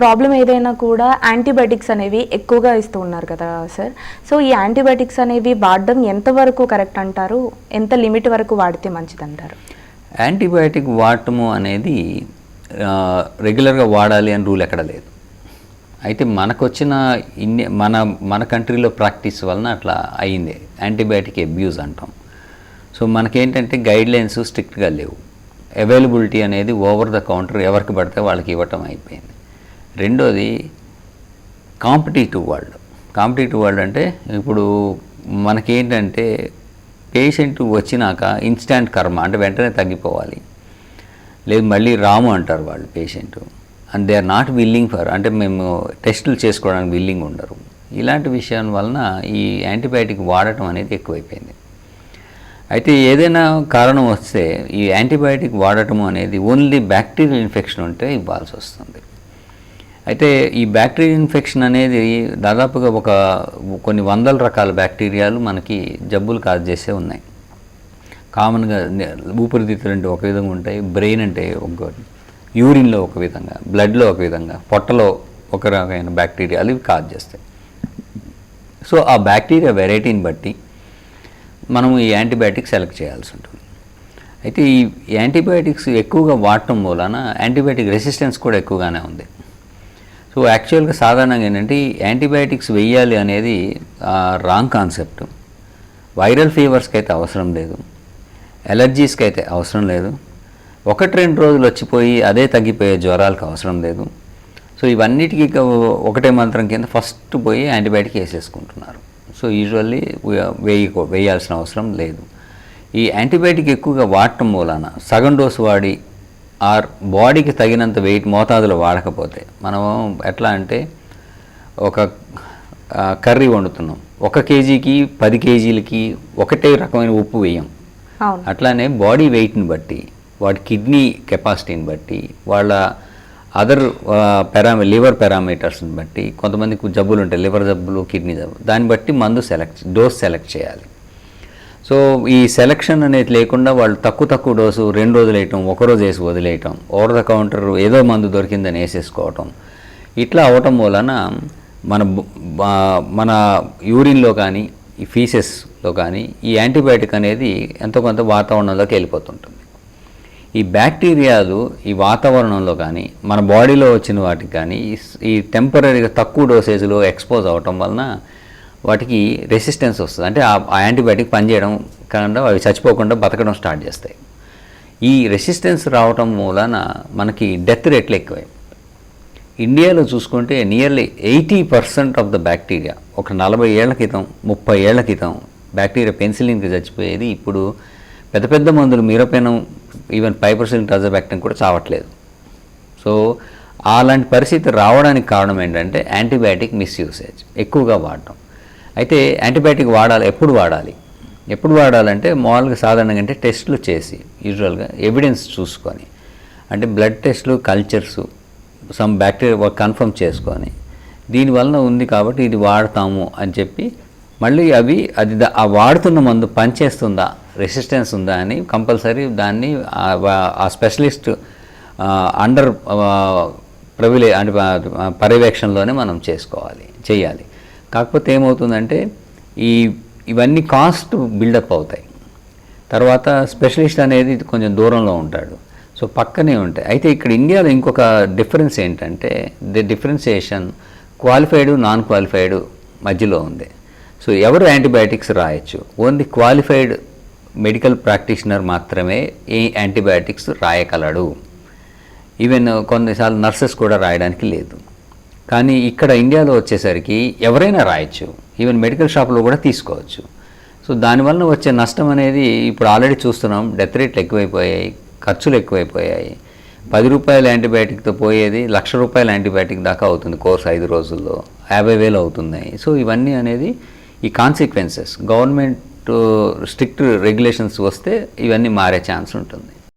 Problem ఏదైనా కూడా antibiotics అనేవి ఎక్కువగా ఇస్తూ ఉన్నారు కదా సార్. సో ఈ యాంటీబయాటిక్స్ అనేవి వాడడం ఎంతవరకు కరెక్ట్ అంటారు? ఎంత లిమిట్ వరకు వాడితే మంచిది అంటారు యాంటీబయాటిక్ వాడటము అనేది రెగ్యులర్గా వాడాలి అని రూల్ ఎక్కడ లేదు. అయితే మనకు వచ్చిన ఇన్ని మన మన కంట్రీలో ప్రాక్టీస్ వలన అట్లా అయింది. యాంటీబయాటిక్ అబ్యూజ్ అంటాం. సో మనకేంటంటే గైడ్ లైన్స్ స్ట్రిక్ట్గా లేవు. అవైలబిలిటీ అనేది ఓవర్ ద కౌంటర్ ఎవరికి పడితే వాళ్ళకి ఇవ్వటం అయిపోయింది. రెండోది కాంపిటేటివ్ వరల్డ్. కాంపిటేటివ్ వరల్డ్ అంటే ఇప్పుడు మనకేంటంటే పేషెంట్ వచ్చినాక ఇన్స్టాంట్ కర్మ అంటే వెంటనే తగ్గిపోవాలి. లేదు మళ్ళీ రాము అంటారు వాళ్ళు patient. And they are not willing for అంటే మేము టెస్టులు చేసుకోవడానికి విల్లింగ్ ఉండరు. ఇలాంటి విషయం వలన ఈ యాంటీబయాటిక్ వాడటం అనేది ఎక్కువైపోయింది. అయితే ఏదైనా కారణం వస్తే ఈ యాంటీబయాటిక్ వాడటం అనేది ఓన్లీ బ్యాక్టీరియల్ ఇన్ఫెక్షన్ ఉంటే ఇవ్వాల్సి వస్తుంది. అయితే ఈ బ్యాక్టీరియా ఇన్ఫెక్షన్ అనేది దాదాపుగా ఒక కొన్ని వందల రకాల బ్యాక్టీరియాలు మనకి జబ్బులు కాజ్ చేసే ఉన్నాయి. కామన్గా ఊపిరితిత్తులు అంటే ఒక విధంగా ఉంటాయి బ్రెయిన్ అంటే ఒక యూరిన్లో ఒక విధంగా బ్లడ్లో ఒక విధంగా పొట్టలో ఒక రకమైన బ్యాక్టీరియాలు ఇవి కాజ్ చేస్తాయి. సో ఆ బ్యాక్టీరియా వెరైటీని బట్టి మనం ఈ యాంటీబయాటిక్ సెలెక్ట్ చేయాల్సి ఉంటుంది. అయితే ఈ యాంటీబయాటిక్స్ ఎక్కువగా వాడటం మూలన యాంటీబయాటిక్ రెసిస్టెన్స్ కూడా ఎక్కువగానే ఉంది. సో యాక్చువల్గా సాధారణంగా ఏంటంటే ఈ యాంటీబయాటిక్స్ వేయాలి అనేది రాంగ్ కాన్సెప్ట్ వైరల్ ఫీవర్స్కి అయితే అవసరం లేదు. ఎలర్జీస్కి అయితే అవసరం లేదు. ఒకటి రెండు రోజులు వచ్చిపోయి అదే తగ్గిపోయే జ్వరాలకు అవసరం లేదు. సో ఇవన్నిటికీ ఒకటే మంత్రం కింద ఫస్ట్ పోయి యాంటీబయాటిక్ వేసేసుకుంటున్నారు. సో యూజువల్లీ వేయకో వేయాల్సిన అవసరం లేదు. ఈ యాంటీబయాటిక్ ఎక్కువగా వాడటం మూలాన సగం డోసు వాడి ఆర్ బాడీకి తగినంత వెయిట్ మోతాదులో వాడకపోతే మనం ఎట్లా అంటే ఒక కర్రీ వండుతున్నాం. ఒక కేజీకి పది కేజీలకి ఒకటే రకమైన ఉప్పు వేయం. అట్లానే బాడీ వెయిట్ని బట్టి వాడి కిడ్నీ కెపాసిటీని బట్టి వాళ్ళ అదర్ పెరామి లివర్ పారామీటర్స్ని బట్టి కొంతమందికి జబ్బులు ఉంటాయి లివర్ జబ్బులు కిడ్నీ జబ్బులు దాన్ని బట్టి మందు సెలెక్ట్ డోస్ సెలెక్ట్ చేయాలి. సో ఈ సెలక్షన్ అనేది లేకుండా వాళ్ళు తక్కువ తక్కువ డోసు రెండు రోజులు వేయటం ఒక రోజు వేసి వదిలేయటం ఓవర్ ద కౌంటర్ ఏదో మందు దొరికిందని వేసేసుకోవటం. ఇట్లా అవటం వలన మన మన యూరిన్లో కానీ ఈ ఫీసెస్లో కానీ ఈ యాంటీబయాటిక్ అనేది ఎంతో కొంత వాతావరణంలోకి వెళ్ళిపోతుంటుంది. ఈ బ్యాక్టీరియాలు ఈ వాతావరణంలో కానీ మన బాడీలో వచ్చిన వాటికి కానీ ఈ ఈ టెంపరీగా తక్కువ డోసేజ్లో ఎక్స్పోజ్ అవటం వలన వాటికి రెసిస్టెన్స్ వస్తుంది. అంటే ఆ యాంటీబయాటిక్ పనిచేయడం కాకుండా అవి చచ్చిపోకుండా బతకడం స్టార్ట్ చేస్తాయి. ఈ రెసిస్టెన్స్ రావటం మూలాన మనకి డెత్ రేట్లు ఎక్కువై. ఇండియాలో చూసుకుంటే nearly eighty percent of the bacteria ఒక నలభై ఏళ్ళ క్రితం ముప్పై ఏళ్ళ క్రితం బ్యాక్టీరియా పెన్సిలిన్కి చచ్చిపోయేది. ఇప్పుడు పెద్ద పెద్ద మందులు మీరపెనం ఈవెన్ పైపర్సిలిన్ టజాబ్యాక్టీరియం కూడా చావట్లేదు. సో అలాంటి పరిస్థితి రావడానికి కారణం ఏంటంటే యాంటీబయాటిక్ మిస్యూసేజ్ ఎక్కువగా వాడటం. అయితే యాంటీబయాటిక్ వాడాలి ఎప్పుడు వాడాలి? ఎప్పుడు వాడాలంటే మామూలుగా సాధారణంగా అంటే టెస్టులు చేసి యూజువల్గా ఎవిడెన్స్ చూసుకొని అంటే బ్లడ్ టెస్ట్లు కల్చర్స్ సమ్ బ్యాక్టీరియా కన్ఫర్మ్ చేసుకొని దీనివలన ఉంది కాబట్టి ఇది వాడతాము అని చెప్పి మళ్ళీ అవి అది ఆ వాడుతున్న మందు పనిచేస్తుందా రెసిస్టెన్స్ ఉందా అని కంపల్సరీ దాన్ని ఆ స్పెషలిస్ట్ అండర్ ప్రవిలే అంటే పర్యవేక్షణలోనే మనం చేసుకోవాలి చేయాలి. కాకపోతే ఏమవుతుందంటే ఈ ఇవన్నీ కాస్ట్ బిల్డప్ అవుతాయి. తర్వాత స్పెషలిస్ట్ అనేది కొంచెం దూరంలో ఉంటాడు. సో పక్కనే ఉంటాయి. అయితే ఇక్కడ ఇండియాలో ఇంకొక డిఫరెన్స్ ఏంటంటే the differentiation qualified non qualified మధ్యలో ఉంది. సో ఎవరు యాంటీబయాటిక్స్ రాయొచ్చు? ఓన్లీ క్వాలిఫైడ్ మెడికల్ ప్రాక్టీషనర్ మాత్రమే ఈ యాంటీబయాటిక్స్ రాయగలడు? ఈవెన్ కొన్నిసార్లు నర్సెస్ కూడా రాయడానికి లేదు. కానీ ఇక్కడ ఇండియాలో వచ్చేసరికి ఎవరైనా రాయొచ్చు. ఈవెన్ మెడికల్ షాప్లో కూడా తీసుకోవచ్చు. సో దానివల్ల వచ్చే నష్టం అనేది ఇప్పుడు ఆల్రెడీ చూస్తున్నాం. డెత్ రేట్లు ఎక్కువైపోయాయి. ఖర్చులు ఎక్కువైపోయాయి. పది రూపాయల యాంటీబయాటిక్తో పోయేది లక్ష రూపాయల యాంటీబయాటిక్ దాకా అవుతుంది కోర్స్ ఐదు రోజుల్లో. యాభై వేలు అవుతున్నాయి. సో ఇవన్నీ అనేది ఈ కాన్సిక్వెన్సెస్ గవర్నమెంట్ స్ట్రిక్ట్ రెగ్యులేషన్స్ వస్తే ఇవన్నీ మారే ఛాన్స్ ఉంటుంది.